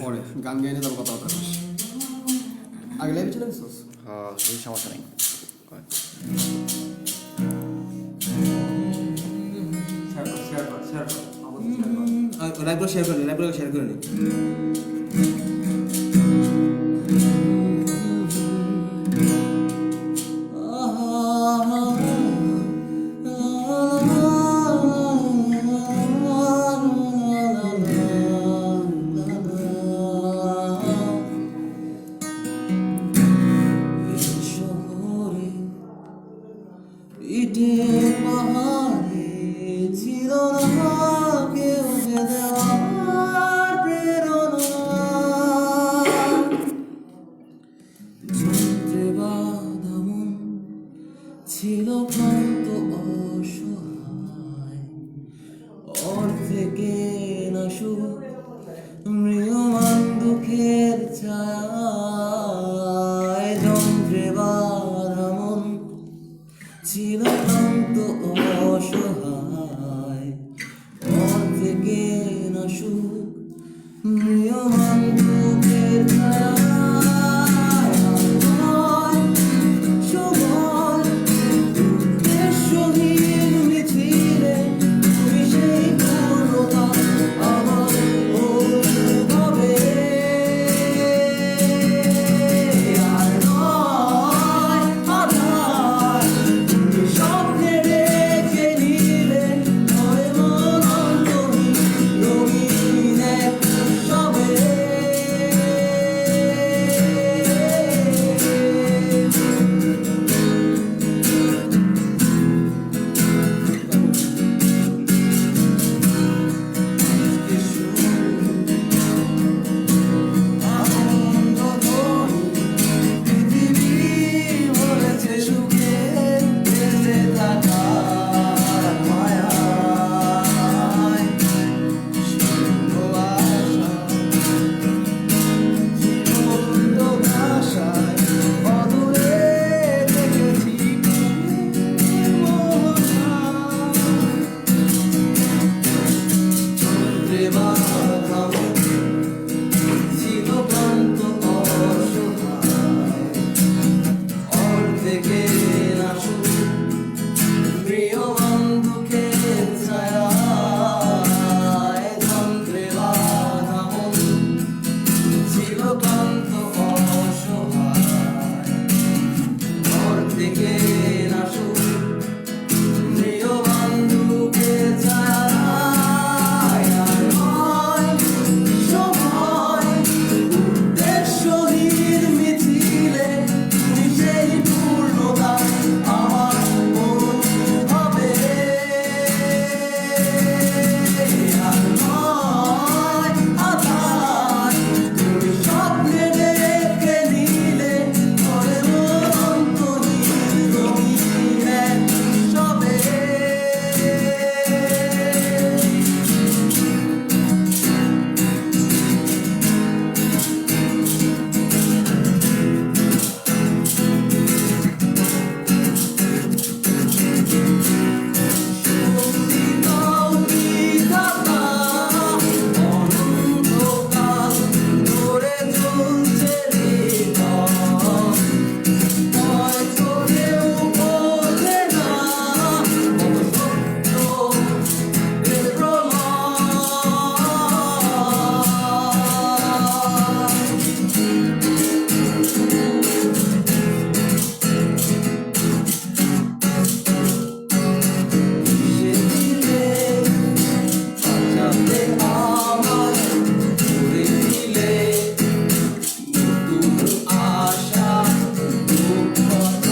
পরে গান গাইনে তারপর কথা করিস আগে লাইভে চলে আসছিস হ্যাঁ সেই সমস্যা নেই। লাইভটা শেয়ার করে লাইভটা শেয়ার করে নি। ছিল que Oh,